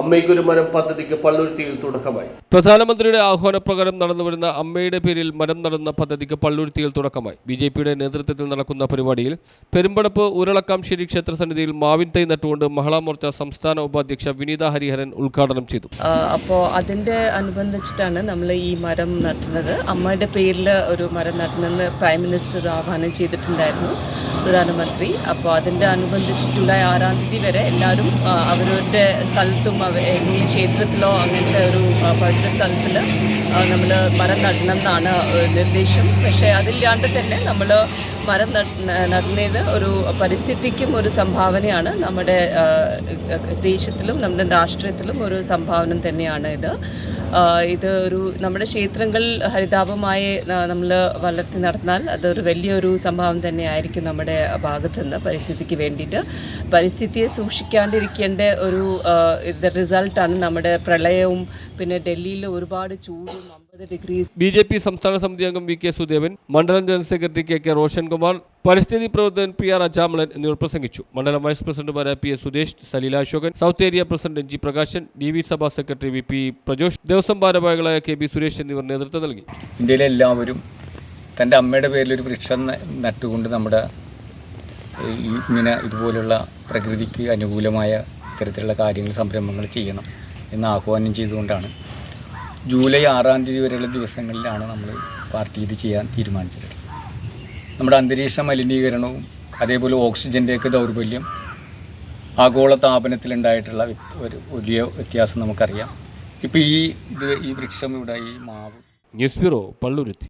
അമ്മയ്ക്കൊരു മരം പദ്ധതിക്ക് പള്ളുരുത്തിയിൽ തുടക്കമായി. പ്രധാനമന്ത്രിയുടെ ആഹ്വാനപ്രകാരം നടന്നുവരുന്ന അമ്മയുടെ പേരിൽ മരം നടന്ന പദ്ധതിക്ക് പള്ളുരുത്തിയിൽ തുടക്കമായി. ബി ജെ പിയുടെ നേതൃത്വത്തിൽ നടക്കുന്ന പരിപാടിയിൽ പെരുമ്പടപ്പ് ഉരുളക്കാംശ്ശേരി ക്ഷേത്രസന്നിധിയിൽ മാവിൻ തൈ നട്ടുകൊണ്ട് മഹിളാ മോർച്ച സംസ്ഥാന ഉപാധ്യക്ഷ വിനീത ഹരിഹരൻ ഉദ്ഘാടനം ചെയ്തു. അപ്പോൾ അതിന്റെ അനുബന്ധിച്ചിട്ടാണ് നമ്മൾ ഈ മരം നട്ടുന്നത്. അമ്മയുടെ പേരിൽ ഒരു മരം നടണമെന്ന് പ്രൈം മിനിസ്റ്റർ ആഹ്വാനം ചെയ്തിട്ടുണ്ടായിരുന്നു പ്രധാനമന്ത്രി. അപ്പോൾ അതിന്റെ അനുബന്ധിച്ച് ജൂലൈ ആറാം തീയതി വരെ എല്ലാവരും അവരുടെ സ്ഥലത്തും ഏതെങ്കിലും ക്ഷേത്രത്തിലോ അങ്ങനത്തെ ഒരു പവിത്ര സ്ഥലത്തിൽ നമ്മൾ മരം നടണം എന്നാണ് നിർദ്ദേശം. പക്ഷേ അതില്ലാണ്ട് തന്നെ നമ്മൾ മരം നട്- നടുന്നത് ഒരു പരിസ്ഥിതിക്കും ഒരു സംഭാവനയാണ്. നമ്മുടെ ദേശത്തിലും നമ്മുടെ രാഷ്ട്രീയത്തിലും ഒരു സംഭാവന തന്നെയാണ് ഇത്. ഇത് ഒരു നമ്മുടെ ക്ഷേത്രങ്ങൾ ഹരിതാപമായി നമ്മൾ വളർത്തി നടന്നാൽ അതൊരു വലിയൊരു സംഭാവന തന്നെയായിരിക്കും നമ്മുടെ ഭാഗത്തുനിന്ന് പരിസ്ഥിതിക്ക് വേണ്ടിയിട്ട്. പരിസ്ഥിതിയെ സൂക്ഷിക്കാണ്ടിരിക്കേണ്ട ഒരു ഇത് റിസൾട്ടാണ് നമ്മുടെ പ്രളയവും പിന്നെ ഡൽഹിയിൽ ഒരുപാട് ചൂടും അമ്പത് ഡിഗ്രി ബി ജെ പി സംസ്ഥാന സമിതി അംഗം വി കെ സുദേവൻ മണ്ഡലം general secretary K K Roshankumar പരിസ്ഥിതി പ്രവർത്തകൻ പി ആർ അജാമളൻ എന്നിവർ പ്രസംഗിച്ചു. മണ്ഡലം വൈസ് പ്രസിഡന്റുമാരായ P S Sudesh Saleela Ashokan south area president G Prakashan D V സഭാ secretary V P Prajosh Devaswom ഭാരവാഹികളായ കെ ബി സുരേഷ് എന്നിവർ നേതൃത്വം നൽകി. ഇന്ത്യയിലെ എല്ലാവരും തന്റെ അമ്മയുടെ പേരിൽ ഒരു വൃക്ഷം നട്ടുകൊണ്ട് നമ്മുടെ ഇങ്ങനെ ഇതുപോലുള്ള പ്രകൃതിക്ക് അനുകൂലമായ ഇത്തരത്തിലുള്ള കാര്യങ്ങൾ സംരംഭങ്ങൾ ചെയ്യണം എന്ന് ആഹ്വാനം ചെയ്തുകൊണ്ടാണ്. ജൂലൈ ആറാം തീയതി വരെയുള്ള ദിവസങ്ങളിലാണ് നമ്മൾ പാർട്ടി ഇത് ചെയ്യാൻ തീരുമാനിച്ചത്. നമ്മുടെ അന്തരീക്ഷ മലിനീകരണവും അതേപോലെ ഓക്സിജന്റെയൊക്കെ ദൗർബല്യം ആഗോള താപനത്തിലുണ്ടായിട്ടുള്ള ഒരു വലിയ വ്യത്യാസം നമുക്കറിയാം. ഇപ്പോൾ ഈ ഇത് ഈ വൃക്ഷം ഇവിടെ ഈ മാവ്. News bureau Palluruthy.